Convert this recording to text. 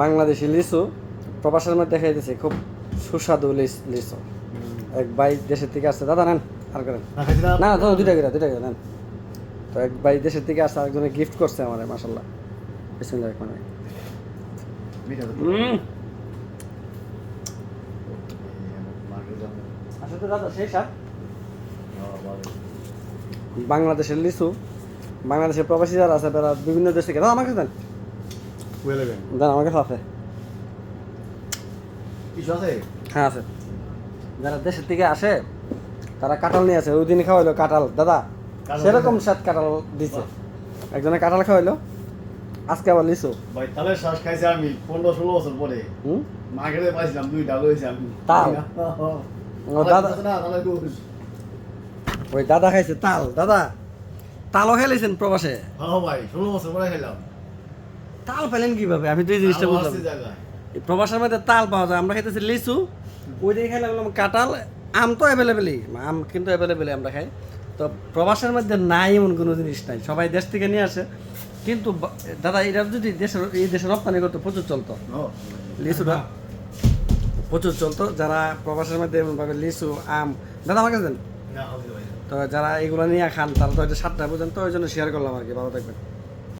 বাংলাদেশি লিচু প্রবাসের মধ্যে দেখাই দিয়েছে খুব সুস্বাদু লিচু এক ভাই দেশের থেকে আসছে। দাদা নেন আর করেন। না না। তো দুইটা করে দুইটা করে নেন। তো এক ভাই দেশের থেকে আসছে আরেকজনে গিফট করছে আমার মাসাল্লাহ বিসমিল্লাহ রহমান ভালো। বাংলাদেশের লিচু বাংলাদেশের প্রবাসী যারা আছে তারা বিভিন্ন দেশ থেকে দাদা আমাকে দেন। বুঝে নেবেন দেন আমার কাছে আছে কিছু আছে হ্যাঁ আছে যারা দেশের থেকে আসে তারা কাঁঠাল নিয়ে ওই দিন খাওয়াইলো কাঁঠাল দাদা সেরকম? স্বাদ কাঁঠাল দিছে একজনে কাঁঠাল খাওয়াইলো আজকে আবার লিচু ভাই তাহলে শ্বাস খাইছি আমি পনেরো ষোলো বছর পরে হুম মার্কেটে পাইছিলাম দুইটা লইছি আমি তাল? ওই দাদা খাইছে তাল দাদা তালও খেলেছেন প্রবাসে হ্যাঁ ভাই ষোলো বছর পরে খেলাম তাল পেলেন কীভাবে? আমি তো এই জিনিসটা বুঝলাম। প্রবাসের মধ্যে তাল পাওয়া যায়। আমরা খাইতেছি লিচু ওই দিকে খাইলাম বললাম কাঁঠাল আম তো অ্যাভেলেবেলই আম কিন্তু অ্যাভেলেবেলই আমরা খাই। তো প্রবাসের মধ্যে নাই এমন কোনো জিনিস নাই। সবাই দেশ থেকে নিয়ে আসে। কিন্তু দাদা এটা যদি দেশের এই দেশে রপ্তানি করতো প্রচুর চলতো। লিচুটা প্রচুর চলতো। যারা প্রবাসের মধ্যে এমনভাবে লিচু আম দাদা আমাকে দেন। না হবে ভাই। তো যারা এগুলো নিয়ে খান তারা তো এটা সাতটা পর্যন্ত ওই জন্য শেয়ার করলাম আর কি। ভালো থাকবেন।